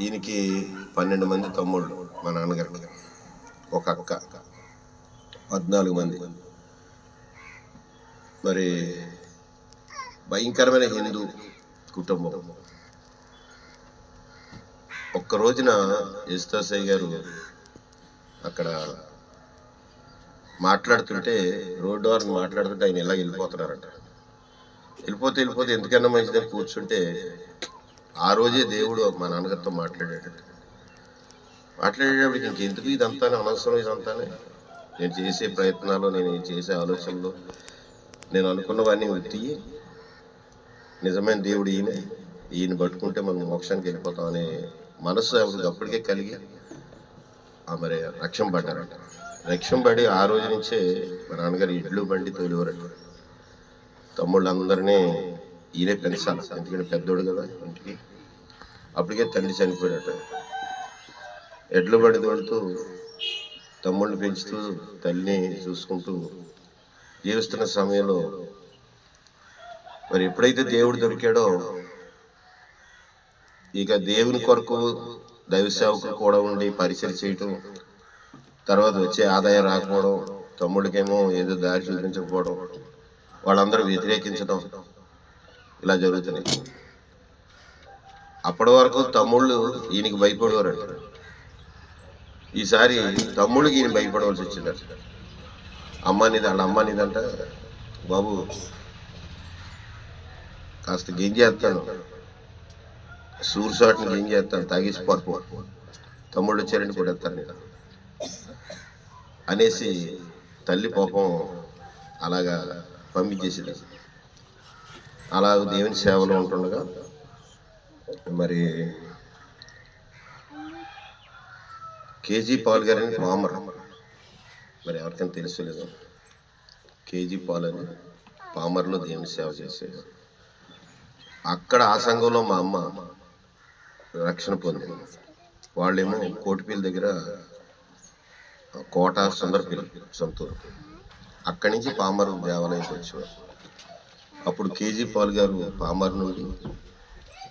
ఈయనకి పన్నెండు మంది తమ్ముళ్ళు మా నాన్నగారికి ఒక అక్క పద్నాలుగు మంది. మరి భయంకరమైన హిందూ కుటుంబం. ఒక్క రోజున యశుదాసయ్య గారు అక్కడ మాట్లాడుతుంటే రోడ్డు వారిని మాట్లాడుతుంటే ఆయన ఇలా వెళ్ళిపోతున్నారంట. వెళ్ళిపోతే వెళ్ళిపోతే ఎందుకన్నా మంచిదని కూర్చుంటే ఆ రోజే దేవుడు మా నాన్నగారితో మాట్లాడాడు. మాట్లాడేటప్పటికి ఇంకెందుకు ఇదంతా అనవసరం ఇదంతానే? నేను చేసే ప్రయత్నాలు నేను చేసే ఆలోచనలు నేను అనుకున్నవన్నీ ఉత్తి. నిజమైన దేవుడు ఈయన. ఈయన పట్టుకుంటే మనం మోక్షానికి వెళ్ళిపోతాం అనే మనసు అప్పటికే కలిగి ఆ మరి రక్షం పడ్డారట. రక్షం పడి ఆ రోజు నుంచే మా నాన్నగారు ఇడ్లు బండి తోలివారట. తమ్ముళ్ళందరినీ ఈయనే పెంచాలి. ఎందుకంటే పెద్దోడు కదా ఇంటికి. అప్పటికే తల్లి చనిపోయాడట ఎడ్ల బడి తోలుతూ తమ్ముళ్ళు పెంచుతూ తల్లిని చూసుకుంటూ జీవిస్తున్న సమయంలో మరి ఎప్పుడైతే దేవుడు దొరికాడో ఇక దేవుని కొరకు దైవ సేవకులు కూడా ఉండి పరిచయం చేయటం తర్వాత వచ్చే ఆదాయం రాకపోవడం తమ్ముడికేమో ఏదో దారి చూపించకపోవడం వాళ్ళందరూ వ్యతిరేకించడం ఇలా జరుగుతున్నాయి. అప్పటి వరకు తమ్ముళ్ళు ఈయనకి భయపడేవారంట ఈసారి తమ్ముళ్ళకి ఈయన భయపడవలసి వచ్చిందట అమ్మనిది వాళ్ళ అమ్మనిదంట బాబు కాస్త గింజేస్తాను సూర్ షాట్ని గింజేస్తాను తాగేసి పరుపు. తమ్ముళ్ళు వచ్చారని కొడేస్తాను నేను. అనేసి తల్లి పాపం అలాగా పంపించేసింది. అలా దేవుని సేవలో ఉంటుండగా మరి కేజీ పాల్ గారని మామర్ మరి ఎవరికైనా తెలుసు లేదు? కేజీ పాల్ అని పామర్లో దేవుని సేవ చేసేది. అక్కడ ఆ సంఘంలో మా అమ్మ రక్షణ పొందింది. వాళ్ళేమో కోటిపల్లి దగ్గర కోట సుందరపల్లి సొంతూరు. అక్కడి నుంచి పామరు దేవాలయం వచ్చేవారు. అప్పుడు కేజీ పాల్ గారు పామర్ నుండి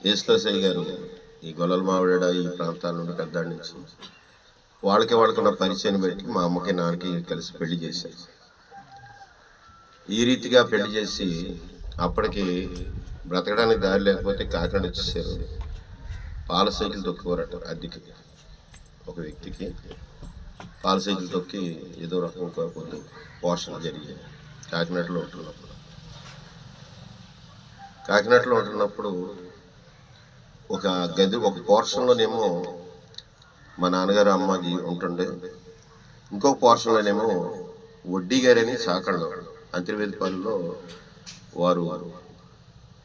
యేసుదాసయ్య గారు ఈ గొల్లల మావిడ ఈ ప్రాంతాల నుండి పెద్దాడి నుంచి వాళ్ళకి వాళ్ళకున్న పరిచయం పెట్టి మా అమ్మకి నాన్నకి కలిసి పెళ్ళి చేశారు. ఈ రీతిగా పెళ్ళి చేసి అప్పటికి బ్రతకడానికి దారి లేకపోతే కాకినాడ వచ్చేసారు. పాల సైకిల్ తొక్కుకోరట అద్దెకి ఒక వ్యక్తికి. పాల సైకిల్ తొక్కి ఏదో రకం కొన్ని పోషణ జరిగాయి. కాకినాడలో ఉంటున్నప్పుడు. కాకినాడలో ఉంటున్నప్పుడు ఒక గది ఒక పోర్షన్లోనేమో మా నాన్నగారు అమ్మకి ఉంటుండే. ఇంకొక పోర్షన్లోనేమో వడ్డీ గారని సాకళ్ళు. అంతర్వేదిపల్లిలో వారు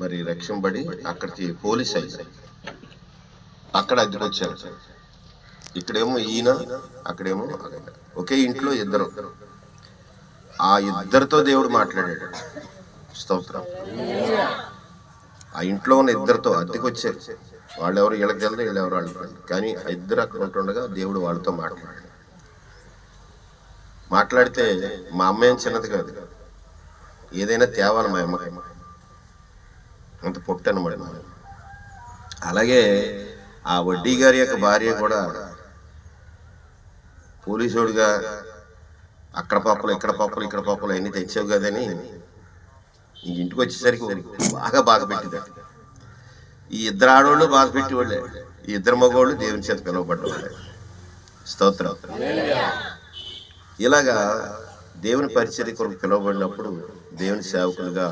మరి రక్షంబడి అక్కడికి పోలీస్ అయ్యారు. అక్కడ అద్దెకు వచ్చారు ఇక్కడేమో ఈయన అక్కడేమో ఒకే ఇంట్లో ఇద్దరు. ఆ ఇద్దరితో దేవుడు మాట్లాడాడు. స్తోత్రం. ఆ ఇంట్లో ఉన్న ఇద్దరితో అద్దెకి వచ్చారు వాళ్ళెవరు వీళ్ళకి తెలియదు వీళ్ళెవరు వాళ్ళకి తెలియదు. కానీ ఇద్దరు అక్కడ ఉంటుండగా దేవుడు వాళ్ళతో మాట్లాడాడు. మాట్లాడితే మా అమ్మ ఏం చిన్నది కాదు. ఏదైనా తేవాలి మా అమ్మకి. అంత పొట్టు మా అలాగే ఆ వడ్డీ గారి యొక్క భార్య కూడా పోలీసుడిగా అక్కడ పాపలు ఇక్కడ పాపలు ఇక్కడ పాపలు అన్నీ తెచ్చావు కదని ఇంటికి వచ్చేసరికి బాగా బాగా పెట్టింది ఈ ఇద్దరు ఆడవాళ్ళు బాధ పెట్టేవాళ్ళే. ఈ ఇద్దరు మగవాళ్ళు దేవుని చేత పిలువబడ్డవాళ్ళే. స్తోత్రం. ఇలాగా దేవుని పరిచర్య కొరకు పిలువబడినప్పుడు దేవుని సేవకులుగా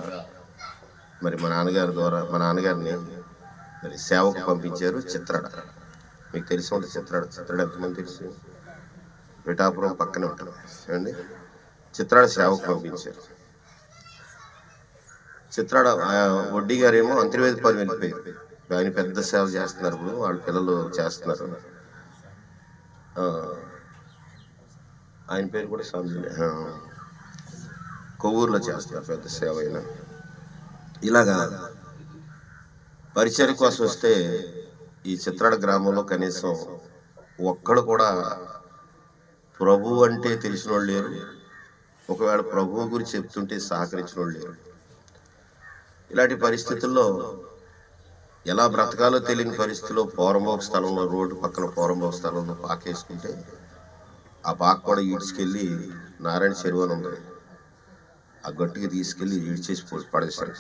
మరి మా నాన్నగారి ద్వారా మా నాన్నగారిని మరి సేవకు పంపించారు చిత్రాడ. మీకు తెలిసి ఉంటుంది చిత్రాడ. చిత్రాడ ఎంతమంది తెలుసు? పిఠాపురం పక్కనే ఉంటుంది. ఏమండి? చిత్రాడ సేవకు పంపించారు. చిత్రాడ వడ్డీ గారేమో అంతర్వేదిపాలు వెళ్ళిపోయారు. ఆయన పెద్ద సేవ చేస్తున్నారు ఇప్పుడు వాళ్ళ పిల్లలు చేస్తున్నారు. ఆయన పేరు కూడా స్వామి కొవ్వూరులో చేస్తున్నారు పెద్ద సేవ అయినా ఇలాగా పరిచయం కోసం వస్తే ఈ చిత్రాడ గ్రామంలో కనీసం ఒక్కడు కూడా ప్రభు అంటే తెలిసిన వాళ్ళు లేరు. ఒకవేళ ప్రభువు గురించి చెప్తుంటే సహకరించిన వాళ్ళు లేరు. ఇలాంటి పరిస్థితుల్లో ఎలా బ్రతకాలో తెలియని పరిస్థితిలో పోరంబోక స్థలంలో రోడ్డు పక్కన పోరంబోక స్థలంలో పాకేసుకుంటే ఆ పాక కూడా ఈడ్చుకెళ్ళి నారాయణ చెరువు అని ఉంది. ఆ గట్టుకి తీసుకెళ్ళి ఈడ్చేసి పడేశారు.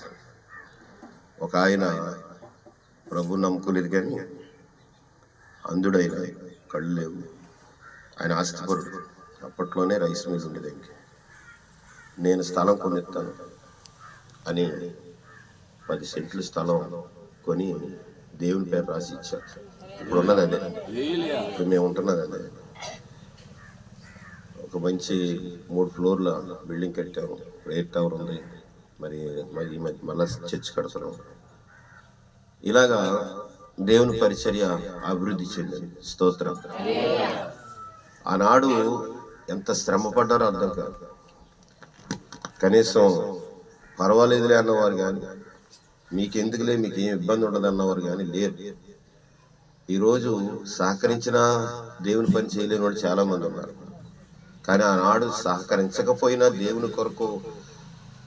ఒక ఆయన ప్రభు నమ్ముకోలేదు కానీ అందుడైన కళ్ళు లేవు. ఆయన ఆస్తిపరుడు. అప్పట్లోనే రైస్ మీద ఉండేది ఆయనకి. నేను స్థలం కొనిస్తాను అని పది సెంట్లు స్థలం కొని దేవుని పేరు రాసి ఇచ్చారు. ఇప్పుడు ఉన్నది అదే ఇప్పుడు మేము ఉంటున్నది అదే ఒక మంచి మూడు ఫ్లోర్ల బిల్డింగ్ కట్టాము. ఎయిర్ టవర్ ఉంది. మరి మరి ఈ మధ్య మళ్ళా చర్చ్ కడుతున్నాం. ఇలాగా దేవుని పరిచర్య అభివృద్ధి చెందింది. స్తోత్రం. ఆనాడు ఎంత శ్రమ పడ్డారో అర్థం కాదు. కనీసం పర్వాలేదులే అన్నవారు కానీ మీకెందుకులే? మీకు ఏం ఇబ్బంది ఉండదు అన్నవారు కానీ లేరు. ఈరోజు సహకరించిన దేవుని పని చేయలేని వాళ్ళు చాలామంది ఉన్నారు. కానీ ఆనాడు సహకరించకపోయినా దేవుని కొరకు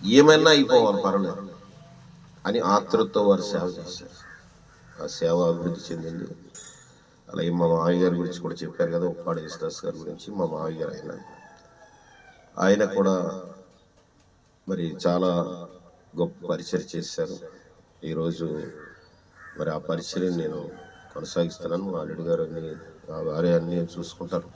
ఏమైనా అయిపోవాలి పర్వాలేదు అని ఆతృతతో వారు సేవ చేశారు. ఆ సేవ అభివృద్ధి చెందింది. అలాగే మా మామయ్య గారి గురించి కూడా చెప్పారు కదా ఉప్పాడు యేసుదాస్ గారి గురించి. మా మామయ్య గారు ఆయన. ఆయన కూడా మరి చాలా గొప్ప పరిచయం చేశారు. ఈరోజు మరి ఆ పరిచయం నేను కొనసాగిస్తున్నాను. మా అల్లుడు గారు అన్ని ఆ వారే అన్ని చూసుకుంటారు.